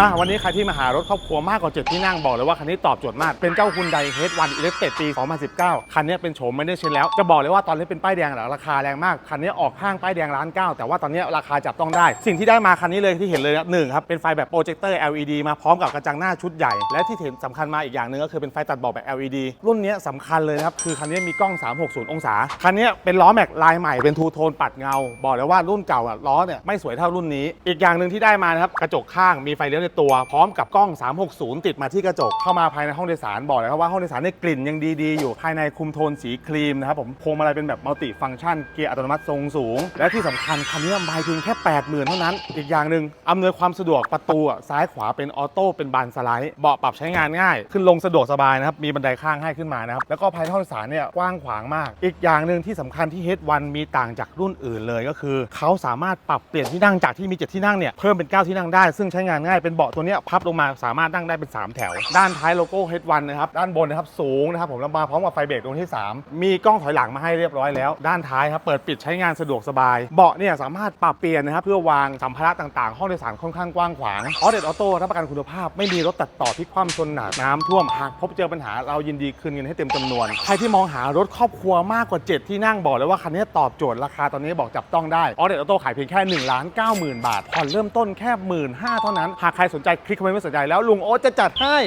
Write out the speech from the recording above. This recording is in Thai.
มาวันนี้ใครที่มาหารถครอบครัวมากกว่า7ที่นั่งบอกเลยว่าคันนี้ตอบโจทย์มากเป็นเจ้าคุณไดเฮดวันอิเล็กเต็ปี 2019 คันนี้เป็นโฉมไม่ได้เชนแล้ว จะบอกเลยว่าตอนนี้เป็นป้ายแดงแล้วราคาแรงมาก คันนี้ออกห้างป้ายแดงล้านเก้าแต่ว่าตอนนี้ราคาจับต้องได้ สิ่งที่ได้มาคันนี้เลยที่เห็นเลยหนึ่งครับเป็นไฟแบบโปรเจคเตอร์ LED มาพร้อมกับกระจังหน้าชุดใหญ่ และที่เห็นสำคัญมาอีกอย่างหนึ่งก็คือเป็นไฟตัดบอกแบบ LED รุ่นนี้สำคัญเลยนะครับคือคันนี้มีกล้อง 360 องศาคันนี้เป็นล้อแม็กลายใหม่เป็นทูโทนปัดเงา บอกเลยว่ารุ่นเก่าอะล้อเนี่ยไม่สวยเท่ารุ่นนี้ อีกอย่างหนึ่งที่ได้มานะครับกระจกข้างมีไฟเลี้ยวในตัวพร้อมกับกล้อง 360 ติดมาที่กระจก เข้ามาภายในห้องโดยสารบอกเลยครับว่าห้องโดยสารเนี่ยกลิ่นยังดีๆอยู่ภายในคุมโทนสีครีมนะครับผมพวงมาลัยเป็นแบบมัลติฟังก์ชันเกียร์อัตโนมัติทรงสูง และที่สำคัญคันนี้ไม่เพียงแค่80,000เท่านั้น อีกอย่างหนึ่งอำนวยความสะดวกประตูอะซ้ายขวาเป็นออโต้เป็นบานสไลด์เบาะปรับใช้งานง่าย ขึ้นลงสะดวกสบายนะครับมีบันไดข้างให้ขึ้นมานะครับแล้วก็ภายในห้องโดยสารเนี่ยกว้างขวางมาก อีกอย่างหนึ่งที่สำคัญที่ H1 มีต่างจากรุ่นอื่นเลยก็คือ เขาสามารถปรับเปลี่ยนที่นั่งจากที่มี7ที่นั่งเนี่ยเพิ่มเป็น 9 ที่นั่งได้ ซึ่งใช้งานง่ายเป็นเบาะตัวนี้พับลงมาสามารถนั่งได้เป็น 3 แถว ด้านท้ายโลโก้ H1 นะครับด้านบนนะครับสูงนะครับผมแล้วมาพร้อมกับไฟเบรกตรงที่ 3 มีกล้องถอยหลังมาให้เรียบร้อยแล้ว ด้านท้ายครับเปิดปิดใช้งานสะดวกสบาย เบาะเนี่ยสามารถปรับเปลี่ยนนะครับเพื่อวางสัมภาระต่างๆ ห้องโดยสารค่อนข้างกว้างขวางออเดตออโต้รับประกันคุณภาพไม่มีรถตัดต่อพลิคว่ำชนหนักน้ำท่วมหากพบเจอปัญหาเรายินดีคืนเงินให้เต็มจำนวนใครที่มองหารถครอบครัวมากกว่า 7 ที่นั่งบอกเลยว่าคันนี้ตอบโจทย์ราคาตอนนี้บอกจับต้องได้ออเดตออโต้ขายเพียงแค่1นึ่งล้านเก้าหมื่นบาทผ่อนเริ่มต้นแค่หมื่นห้าเท่านั้นหากใครสนใจคลิกคอมเมนต์ไม่สนใจแล้วลุงโอ๊ตจะจัดให้